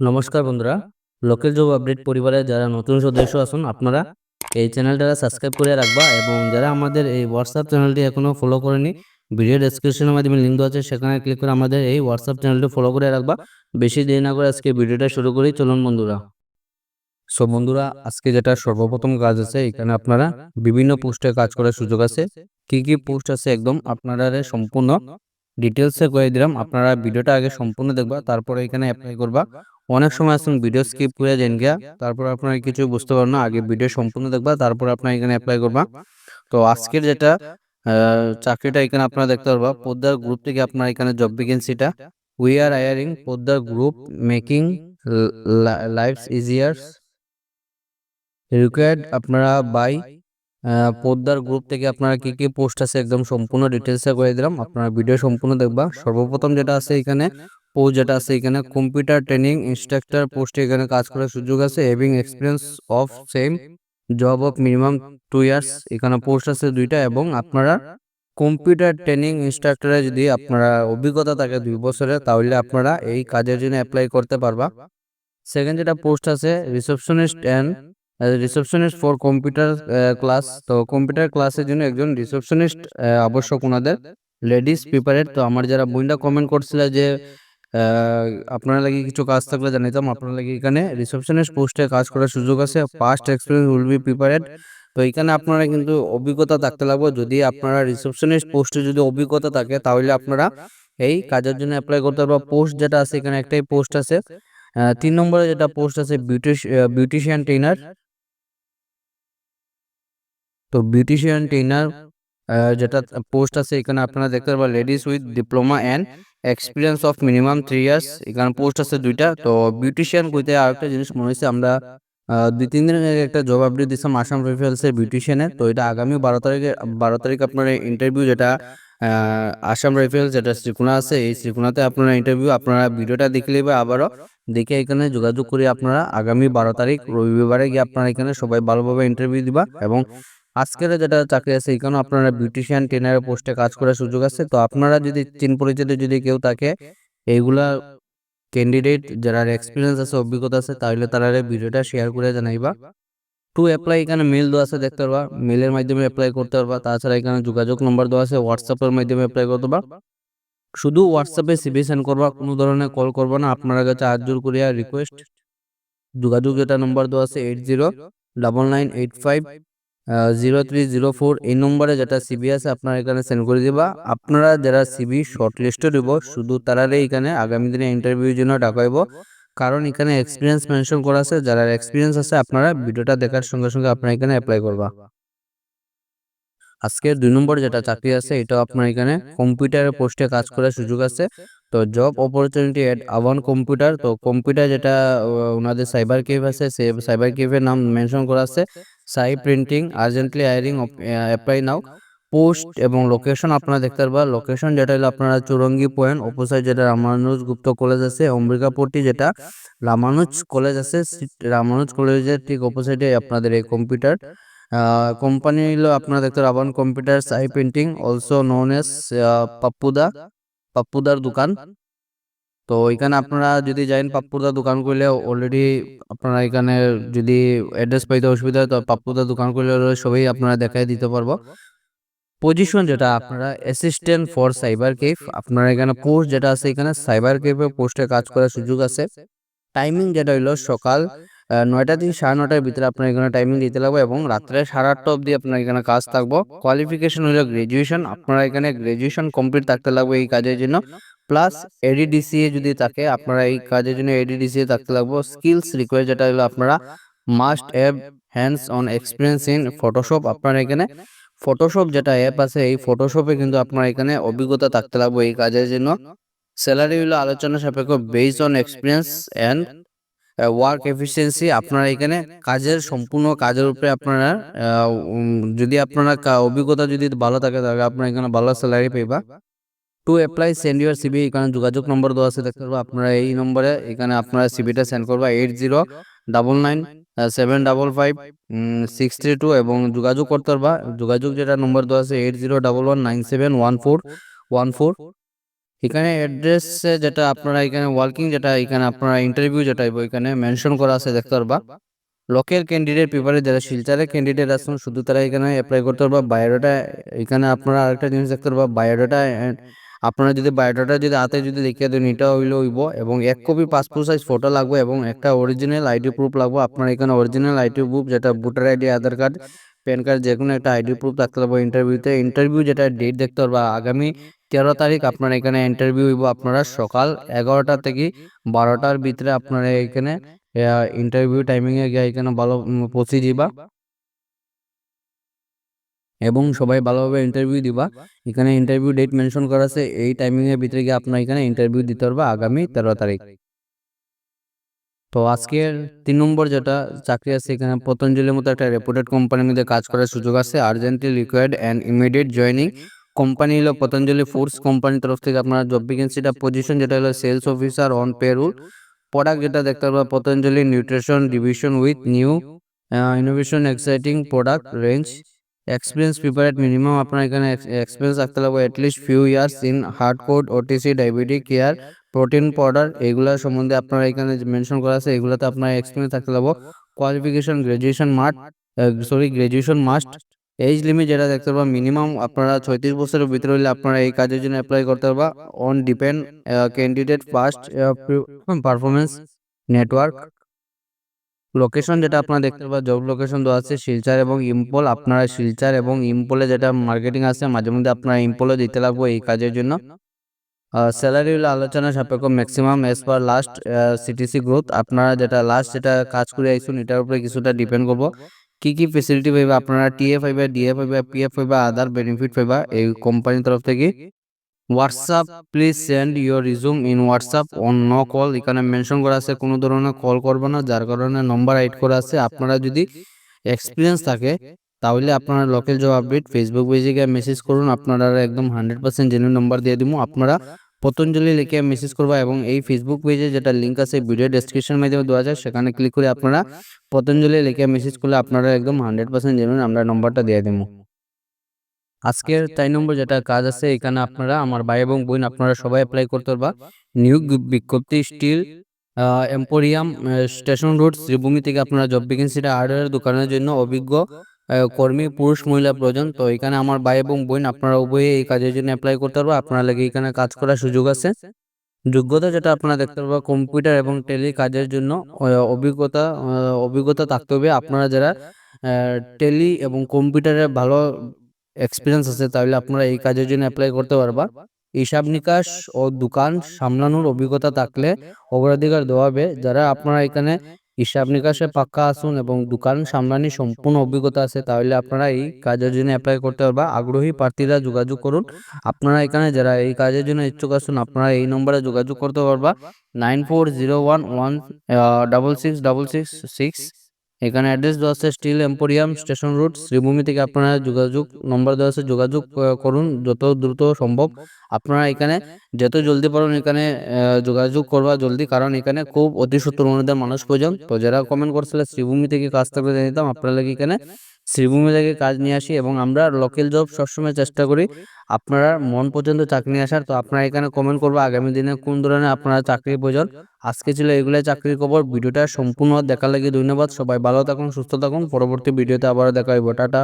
নমস্কার বন্ধুরা। Local job update পরিবারে যারা নতুন সদস্য আছেন, আপনারা এই চ্যানেলটা সাবস্ক্রাইব করে রাখবা এবং যারা আমাদের এই হোয়াটসঅ্যাপ চ্যানেলটি এখনও ফলো করেনি ভিডিও ডেসক্রিপশনের মাধ্যমে লিঙ্ক দেওয়া আছে, সেখানে ক্লিক করে আমাদের এই হোয়াটসঅ্যাপ চ্যানেলটি ফলো করে রাখবা। বেশি দেরি না করে আজকে ভিডিওটা শুরু করি, চলুন বন্ধুরা। সো বন্ধুরা, আজকে যেটা সর্বপ্রথম কাজ আছে, এখানে আপনারা বিভিন্ন পোস্টে কাজ করার সুযোগ আছে। কি কি পোস্ট আছে একদম আপনারা সম্পূর্ণ ডিটেলসে করে দিলাম। আপনারা ভিডিওটা আগে সম্পূর্ণ দেখবা, তারপরে এখানে অ্যাপ্লাই করবা। অনেক সময় আসুন ভিডিও স্কিপ করে যান গিয়া। তারপর আপনারা কিছু বুঝতে পারেন না, আগে ভিডিও সম্পূর্ণ দেখবা, তারপর আপনারা এখানে অ্যাপ্লাই করবা। তো আজকের যেটা চাকরিটা এখানে আপনারা দেখতে পারবা পদ্মার গ্রুপ থেকে আপনারা এখানে জব ভ্যাকেন্সিটা উই আর হায়ারিং পদ্মার group making life's easier's required আপনারা বাই পদ্মার গ্রুপ থেকে আপনারা কি কি পোস্ট আছে একদম সম্পূর্ণ ডিটেলসে করে দিলাম। আপনারা ভিডিও সম্পূর্ণ দেখবা। সর্বপ্রথম যেটা আছে এখানে পোস্ট যেটা আছে এখানে কম্পিউটার ট্রেনিং ইনস্ট্রাক্টর পোস্টে এখানে কাজ করার সুযোগ আছে। Having experience of same job of minimum two years এখানে পোস্ট আছে দুইটা এবং আপনারা কম্পিউটার ট্রেনিং ইনস্ট্রাক্টরে যদি আপনারা অভিজ্ঞতা থাকে দুই বছরের, তাহলে আপনারা এই কাজের জন্য অ্যাপ্লাই করতে পারবা। সেকেন্ড যেটা পোস্ট আছে receptionist and receptionist for computer class তো কম্পিউটার ক্লাসের জন্য একজন রিসেপশনিস্ট আবশ্যক ওনাদের। লেডিস প্রিপারেড তো আমার যারা বইটা কমেন্ট করছিল যে আপনারা লাগি কিছু কাজ থাকলে জানাইতাম, আপনার লাগি এখানে রিসেপশনিস্ট পোস্টে কাজ করার সুযোগ আছে। Past experience will be prepared তো এখানে আপনারা কিন্তু অভিজ্ঞতা থাকতে লাগবে। যদি আপনারা রিসেপশনিস্ট পোস্টে যদি অভিজ্ঞতা থাকে, তাহলে আপনারা এই কাজের জন্য অ্যাপ্লাই করতে পারবা পোস্ট যেটা আছে, এখানে একটাই পোস্ট আছে। তিন নম্বরে যেটা পোস্ট আছে বিউটিশ বিউটিশিয়ান ট্রেনার তো বিউটিশিয়ান ট্রেনার যেটা পোস্ট আছে, এখানে আপনারা দেখতে পারবেন ladies with diploma and experience of minimum three years এখানে পোস্ট আছে দুইটা। তো বিউটিশিয়ান কইতে আরেকটা জিনিস মনে হয়েছে, আমরা দুই তিন দিন আগে একটা জব আপডেট দিচ্ছিলাম আসাম রাইফেলসের বিউটিশিয়ানের তো এটা আগামী বারো তারিখে, বারো তারিখ আপনার ইন্টারভিউ যেটা আসাম রাইফেলস যেটা শ্রীকুণা আছে, এই শ্রীকুণাতে আপনারা ইন্টারভিউ আপনারা ভিডিওটা দেখলে বা আবারও। দেখে এখানে যোগাযোগ করে আপনারা আগামী বারো তারিখ রবিবারে গিয়ে আপনারা এখানে সবাই ভালোভাবে ইন্টারভিউ দিবা এবং আজকের যেটা চাকরি আছে এখানেও আপনারা বিউটিশিয়ান ট্রেনারের পোস্টে কাজ করার সুযোগ আছে। তো আপনারা যদি চিন পরিচিত যদি কেউ থাকে, এইগুলা ক্যান্ডিডেট যারা এক্সপিরিয়েন্স আছে, অভিজ্ঞতা আছে, তাহলে তারা ভিডিওটা শেয়ার করে জানাইবা। টু অ্যাপ্লাই এখানে মেল দেওয়া আছে, দেখতে পারবা। মেলের মাধ্যমে অ্যাপ্লাই করতে পারবা। তাছাড়া এখানে যোগাযোগ নম্বর দেওয়া আছে হোয়াটসঅ্যাপের মাধ্যমে অ্যাপ্লাই করতে পারবা। শুধু হোয়াটসঅ্যাপে সিবি সেন্ড করবা, কোনো ধরনের কল করবা না। আপনারা কাছে হাত জোর করিয়া রিকোয়েস্ট যোগাযোগ যেটা নম্বর দেওয়া আছে eight zero double nine eight five zero three zero four এই নম্বরে যেটা সিবি আছে, আপনারা এখানে সেন্ড করে দিবা। আপনারা যারা সিবি শর্ট লিস্টে দিব, শুধু তারারই এখানে আগামী দিনে ইন্টারভিউর জন্য ডাকাইব কারণ এখানে এক্সপিরিয়েন্স মেনশন করা আছে, যারা এক্সপিরিয়েন্স আছে, আপনারা ভিডিওটা দেখার সঙ্গে সঙ্গে আপনারা এখানে অ্যাপ্লাই করবা। আজকের দুই নম্বর যেটা চাকরি আছে, এটাও আপনার এখানে কম্পিউটারের পোস্টে কাজ করার সুযোগ আছে। তো জব অপরচুনিটি এট আভান কম্পিউটার তো কম্পিউটার যেটা ওনাদের সাইবার কেভ আছে, সে সাইবার কেভের নাম মেনশন করা আছে। Sai printing urgently hiring apply now post এবং লোকেশন আপনারা দেখতে পারবা লোকেশন যেটা হলো আপনারা চুরঙ্গি পয়েন্ট অপোসাইড যেটা রামানুজ গুপ্ত কলেজ আছে অম্বিকাপট্টি যেটা রামানুজ কলেজ আছে রামানুজ কলেজের ঠিক অপোসাইডে আপনাদের এই কম্পিউটার কোম্পানি হলো আপনারা দেখতে রাবান computer Sai printing also known as পাপ্পুদা পাপ্পুদার দোকান। তো এখানে আপনারা যদি যাইন পাপ্পুদার দোকান করলে অলরেডি আপনারা এখানে যদি অ্যাড্রেস পাইতে অসুবিধা হয় তো পাপ্পুদার দোকান করলে সবই আপনারা দেখাই দিতে পারব। পজিশন যেটা আপনারা অ্যাসিস্ট্যান্ট ফর সাইবার কেফ আপনারা এখানে পোস্ট যেটা আছে এখানে সাইবার কেফে পোস্টে কাজ করার সুযোগ আছে। টাইমিং যেটা হইল সকাল নয়টা থেকে সাড়ে নটার ভিতরে আপনার এখানে টাইমিং দিতে লাগবে এবং রাত্রে সাড়ে আটটা অবধি আপনার এখানে কাজ থাকব। কোয়ালিফিকেশন হলো গ্রাজুয়েশন আপনারা এখানে গ্রাজুয়েশন কমপ্লিট থাকতে লাগবে এই কাজের জন্য। প্লাস এডিডিসিএ যদি থাকে আপনারা এই কাজের জন্য এডিডিসিএ থাকতে লাগবে। স্কিলস রিকোয়ার যেটা হলো আপনারা must have hands on experience in Photoshop আপনারা এখানে ফটোশপ যেটা অ্যাপ আছে এই ফটোশপে কিন্তু আপনার এখানে অভিজ্ঞতা থাকতে লাগবে এই কাজের জন্য। স্যালারি হলো আলোচনা সাপেক্ষ based on experience and work efficiency আপনারা এখানে কাজের সম্পূর্ণ কাজের উপরে আপনারা উম, যদি আপনারা অভিজ্ঞতা যদি ভালো থাকে তাহলে আপনারা এখানে ভালো স্যালারি পাইবা। To apply send your CV এখানে যোগাযোগ নম্বর দেওয়া আছে, দেখতে পারব আপনারা এই নম্বরে, এখানে আপনারা সিবিটা সেন্ড করবা eight zero double nine seven double five six three two এবং যোগাযোগ করতে পারবা, যোগাযোগ যেটা নম্বর দেওয়া আছে eight zero double one nine seven one four one four এখানে অ্যাড্রেস যেটা আপনারা এখানে ওয়ার্কিং যেটা, এখানে আপনারা ইন্টারভিউ যেটা এখানে মেনশন করা আছে, দেখতে পারবা। লোকের ক্যান্ডিডেট পেপারে যারা শিলচারের ক্যান্ডিডেট আছেন, শুধু তারা এখানে অ্যাপ্লাই করতে পারবা। বায়োডাটা এখানে আপনারা আরেকটা জিনিস দেখতে পারবা বায়োডাটা আপনারা যদি বায়োডাটা যদি হাতে যদি লিখে দেন এটা হইলে হইব এবং এক কপি পাসপোর্ট সাইজ ফটো লাগবে এবং একটা অরিজিনাল আইডি প্রুফ লাগবে। আপনার এখানে অরিজিনাল আইডি প্রুফ যেটা voter ID Aadhaar card PAN card যে কোনো একটা আইডি প্রুফ থাকতে পারব ইন্টারভিউতে ইন্টারভিউ যেটা ডেট দেখতে পারবা আগামী তেরো তারিখ আপনার এখানে ইন্টারভিউ হইব আপনারা সকাল এগারোটা থেকে বারোটার ভিতরে আপনারা এখানে ইন্টারভিউ টাইমিংয়ে গিয়ে এখানে ভালো পৌঁছে দিবা। এবং সবাই ভালোভাবে ইন্টারভিউ দিবা। এখানে ইন্টারভিউ ডেট মেনশন করা আছে, এই টাইমিংয়ের ভিতরে গিয়ে আপনার এখানে ইন্টারভিউ দিতে পারবা আগামী তেরো তারিখ। তো আজকের তিন নম্বর যেটা, চাকরি আছে এখানে পতঞ্জলির মতো একটা রেপুটেড কোম্পানির মধ্যে কাজ করার সুযোগ আছে urgently required and immediate joining company হলো পতঞ্জলি ফুডস কোম্পানির তরফ থেকে আপনার জব ভ্যাকেন্সিটা পজিশন যেটা হলো sales officer on payroll product যেটা দেখতে পারবা Patanjali nutrition division with new innovation exciting product range experience preferred minimum আপনার এখানে এক্সপিরিয়েন্স রাখতে লাগবে at least few years in hard code OTC diabetic care protein powder এগুলোর সম্বন্ধে আপনারা এখানে মেনশন করা আছে, এগুলোতে আপনার এক্সপিরিয়েন্স থাকতে লাগবে qualification graduation mart sorry graduation must age limit যেটা দেখতে পারবা মিনিমাম আপনারা ছয়ত্রিশ বছরের ভিতরে হলে আপনারা এই কাজের জন্য অ্যাপ্লাই করতে পারবা। On depend candidate first performance network location যেটা আপনারা দেখতে পাবেন জব লোকেশন দেওয়া আছে শিলচার এবং ইম্পল। আপনারা শিলচার এবং ইম্পলে যেটা মার্কেটিং আছে, মাঝে মধ্যে আপনারা ইম্পলে দিতে লাগবে এই কাজের জন্য। স্যালারি হলো আলোচনা সাপেক্ষ maximum as per last CTC growth আপনারা যেটা লাস্ট যেটা কাজ করে আইসুন, এটার উপরে কিছুটা ডিপেন্ড করব। কি কি ফেসিলিটি পাইবা? আপনারা টিএফ পাইবা ডিএফ পাইবা পিএফ পাইবা আদার বেনিফিট পাইবা এই কোম্পানির তরফ থেকে? WhatsApp please send your resume in WhatsApp on no call এখানে মেনশন করা আছে, কোনো ধরনের কল করবে না, যার কারণে নম্বর আইড করা আছে। আপনারা যদি এক্সপিরিয়েন্স থাকে, তাহলে আপনারা লোকাল জব আপডেট ফেসবুক পেজে গিয়ে মেসেজ করুন, আপনারা একদম হান্ড্রেড পার্সেন্ট জেনুইন নম্বর দিয়ে দিব আপনারা পতঞ্জলি লিখে মেসেজ করবা এবং এই ফেসবুক পেজে যেটা লিঙ্ক আছে ভিডিও ডেসক্রিপশন মাধ্যমে দেওয়া যায় সেখানে ক্লিক করে আপনারা পতঞ্জলি লিখে মেসেজ করলে আপনারা একদম হান্ড্রেড পার্সেন্ট জেনুইন আমরা নম্বরটা দিয়ে দেবো আজকের চার নম্বর যেটা কাজ আছে, এখানে আপনারা আমার ভাই এবং বোন আপনারা সবাই অ্যাপ্লাই করতে পারবা। নিয়োগ বিজ্ঞপ্তি steel emporium station road, Sribhumi থেকে আপনারা জব ভ্যাকেন্সিটা হার্ডওয়্যার দোকানের জন্য অভিজ্ঞ কর্মী, পুরুষ, মহিলা প্রয়োজন। তো এখানে আমার ভাই এবং বোন আপনারা উভয়ে এই কাজের জন্য অ্যাপ্লাই করতে পারব। আপনারা লাগে এখানে কাজ করার সুযোগ আছে। যোগ্যতা যেটা আপনারা দেখতে পারব কম্পিউটার এবং টেলি কাজের জন্য অভিজ্ঞতা অভিজ্ঞতা থাকতে হবে। আপনারা যারা টেলি এবং কম্পিউটারে ভালো এক্সপিরিয়েন্স আছে, তাহলে আপনারা এই কাজের জন্য অ্যাপ্লাই করতে পারবা। হিসাব নিকাশ ও দোকান সামলানোর অভিজ্ঞতা থাকলে অগ্রাধিকার দেওয়া হবে। যারা আপনারা এখানে হিসাব নিকাশে পাক্কা আসুন এবং দোকান সামলানি সম্পূর্ণ অভিজ্ঞতা আছে, তাহলে আপনারা এই কাজের জন্য অ্যাপ্লাই করতে পারবা। আগ্রহী প্রার্থীরা যোগাযোগ করুন। আপনারা এখানে যারা এই কাজের জন্য ইচ্ছুক আসুন আপনারা এই নম্বরে যোগাযোগ করতে পারবা। Nine four zero one one double six double six six এখানে অ্যাড্রেস দেওয়া আছে steel emporium station road, Sribhumi থেকে আপনারা যোগাযোগ, নম্বর দেওয়া আছে যোগাযোগ করুন যত দ্রুত সম্ভব। আপনারা এখানে যত জলদি পারুন এখানে যোগাযোগ করবা জলদি, কারণ এখানে খুব অতি সত্তর মানুষ প্রয়োজন। তো যারা কমেন্ট করছিল, শ্রীভূমি থেকে কাজ থাকলে জানিতাম, আপনারা এখানে শ্রীভূমি থেকে কাজ নিয়ে আসি এবং আমরা লোকাল জব সবসময় চেষ্টা করি আপনারা মন পর্যন্ত চাকরি নিয়ে আসার। তো আপনারা এখানে কমেন্ট করব আগামী দিনে কোন ধরনের আপনারা চাকরির প্রয়োজন। আজকে ছিল এগুলাই চাকরির খবর। ভিডিওটা সম্পূর্ণ দেখার লাগে ধন্যবাদ। সবাই ভালো থাকুন, সুস্থ থাকুন। পরবর্তী ভিডিওতে আবার দেখা হইব। টাটা।